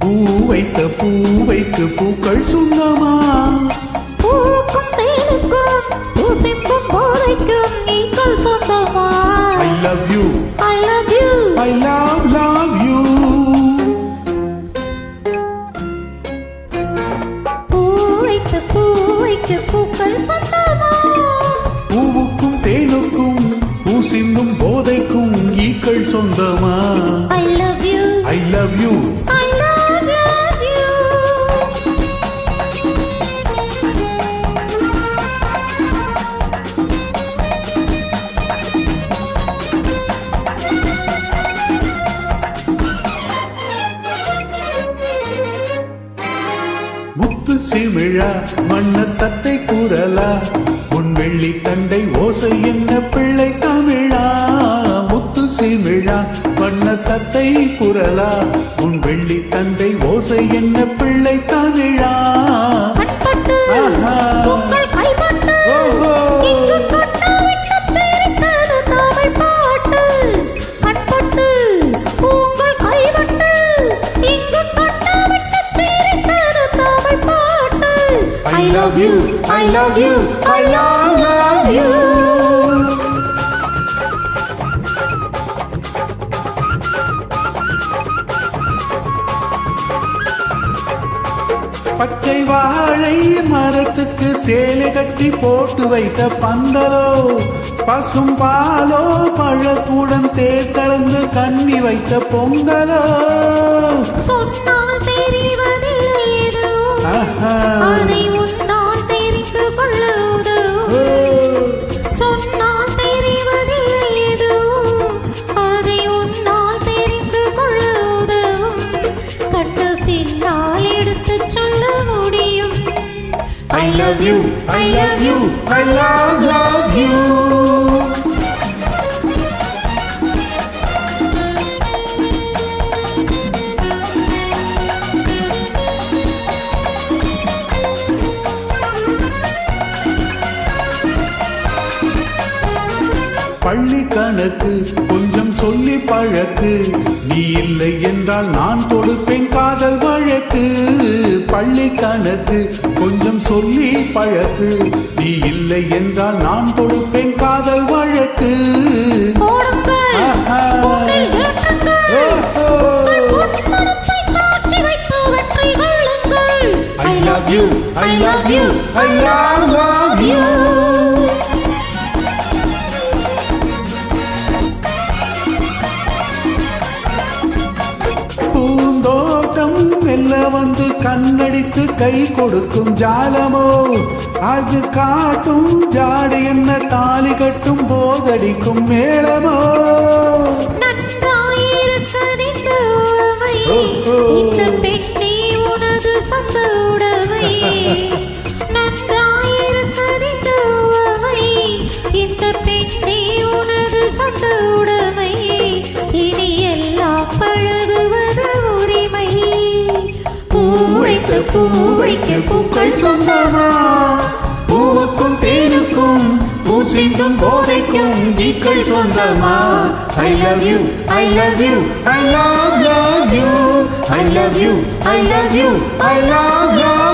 பூ வைத்த பூ வைத்து பூக்கள் சொந்தமா? I love you I love you. I love பூக்கள் சொந்தமா பூவுக்கும் தேனுக்கும் பூ சிந்தும் போதைக்கும் ஈக்கள் சொந்தமா? I love you. I love you சிமிழா மண்ண தத்தை கூறலா? உன் வெள்ளி தண்டை ஓசை என்ன பிள்ளை தமிழா? முத்து சிமிழா மண்ண தத்தை குரலா உன் வெள்ளி தண்டை ஓசை என்ன பிள்ளை தமிழா? ஆஹா. Love you, I love you, I love, love you. பச்சை வாழை மரத்துக்கு சேலை கட்டி போட்டு வைத்த பந்தலோ பசும் பாலோ பழக்கூடம் தேர் கலந்து கண்ணி வைத்த பொங்கலோ சொன்னால் தெரிவதில்லை ஆஹா. Love you, I love you, I love, love you. பள்ளி கணக்கு கொஞ்சம் சொல்லி பழக்கு. நீ இல்லை என்றால் நான் கொடுப்பேன் பள்ளி கணக்கு கொஞ்சம் சொல்லி பழக்கு. நீ இல்லை என்றால் நான் தொடுப்பேன் காதல் வழக்கு. I love you, I love you, I love, you. மெல்ல வந்து கண்ணடித்து கை கொடுக்கும் ஜாலமோ? அது காட்டும் ஜாடு என்ன தாலி கட்டும் போதடிக்கும் மேளமோ. இந்த பெண்ணே உனது சொந்த உடைமை. பூவைக்கு பூக்கள் சொந்தமா பூவுக்கும் தேனுக்கும் பூசிந்தும் போதைக்கும் நீக்கள் சொந்தமா I love you I love you I love love you I love you I love you I love love